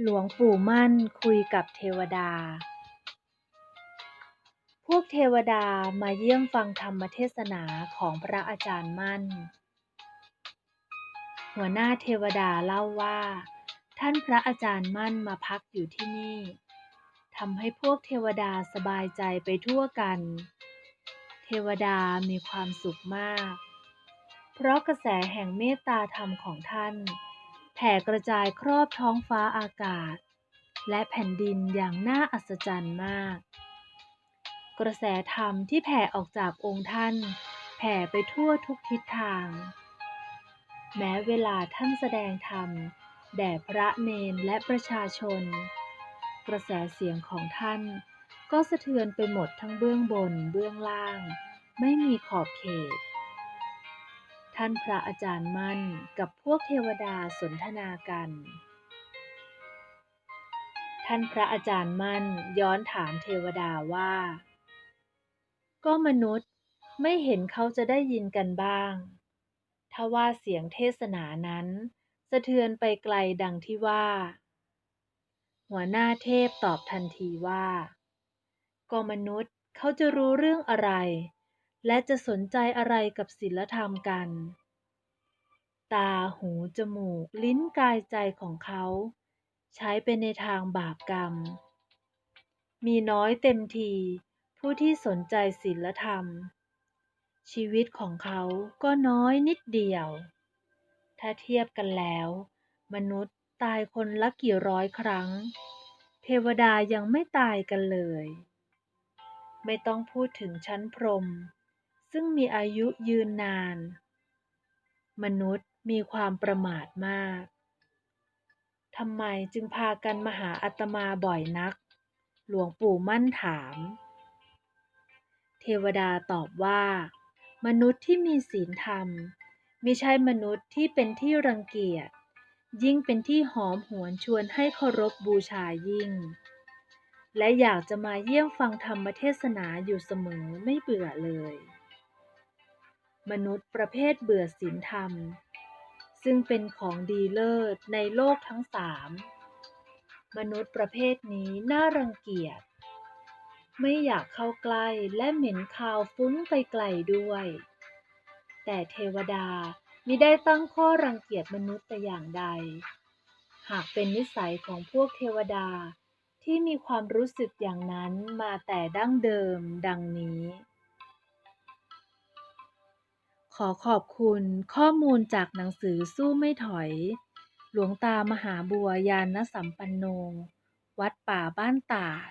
หลวงปู่มั่นคุยกับเทวดา พวกเทวดามาเยี่ยมฟังธรรมเทศนาของพระอาจารย์มั่น หัวหน้าเทวดาเล่าว่า ท่านพระอาจารย์มั่นมาพักอยู่ที่นี่ทำให้พวกเทวดาสบายใจไปทั่วกัน เทวดามีความสุขมาก เพราะกระแสแห่งเมตตาธรรมของท่าน ผ่กระจายครอบท้องฟ้าอากาศ และแผ่นดินอย่างน่าอัศจรรย์มาก กระแสธรรมที่แผ่ออกจากองค์ท่าน แผ่ไปทั่วทุกทิศทาง แม้เวลาท่านแสดงธรรม แด่พระเนนและประชาชน กระแสเสียงของท่าน ก็สะเทือนไปหมดทั้งเบื้องบนเบื้องล่าง ไม่มีขอบเขต ท่านพระอาจารย์มั่นกับพวกเทวดาสนทนากัน ท่านพระอาจารย์มั่นย้อนถามเทวดาว่า ก็มนุษย์ไม่เห็นเขาจะได้ยินกันบ้าง ถ้าว่าเสียงเทศนานั้น สะเทือนไปไกลดังที่ว่า หัวหน้าเทพตอบทันทีว่า ก็มนุษย์เขาจะรู้เรื่องอะไร และจะสนใจอะไรกับศีลธรรมกัน ตา หู จมูก ลิ้น กายใจของเขา ใช้ไปในทางบาปกรรม มีน้อยเต็มที ผู้ที่สนใจศีลธรรม ชีวิตของเขาก็น้อยนิดเดียว ถ้าเทียบกันแล้ว มนุษย์ตายคนละกี่ร้อยครั้ง เทวดายังไม่ตายกันเลย ไม่ต้องพูดถึงชั้นพรหม ซึ่งมีอายุยืนนาน มนุษย์มีความประมาทมาก ทำไมจึงพากันมาหาอาตมาบ่อยนัก หลวงปู่มั่นถาม เทวดาตอบว่า มนุษย์ที่มีศีลธรรมมิใช่มนุษย์ที่เป็นที่รังเกียจ ยิ่งเป็นที่หอมหวนชวนให้เคารพบูชายิ่ง และอยากจะมาเยี่ยมฟังธรรมเทศนาอยู่เสมอไม่เบื่อเลย มนุษย์ประเภทเบื่อศีลธรรม ซึ่งเป็นของดีเลิศในโลกทั้งสาม มนุษย์ประเภทนี้น่ารังเกียจ ไม่อยากเข้าใกล้และเหม็นคาวฟุ้งไปไกลด้วย แต่เทวดามิได้ตั้งข้อรังเกียจมนุษย์แต่อย่างใด หากเป็นนิสัยของพวกเทวดาที่มีความรู้สึกอย่างนั้นมาแต่ดั้งเดิมดังนี้ ขอขอบคุณข้อมูลจากหนังสือสู้ไม่ถอย หลวงตามหาบัวยานสัมปันโน วัดป่าบ้านตาด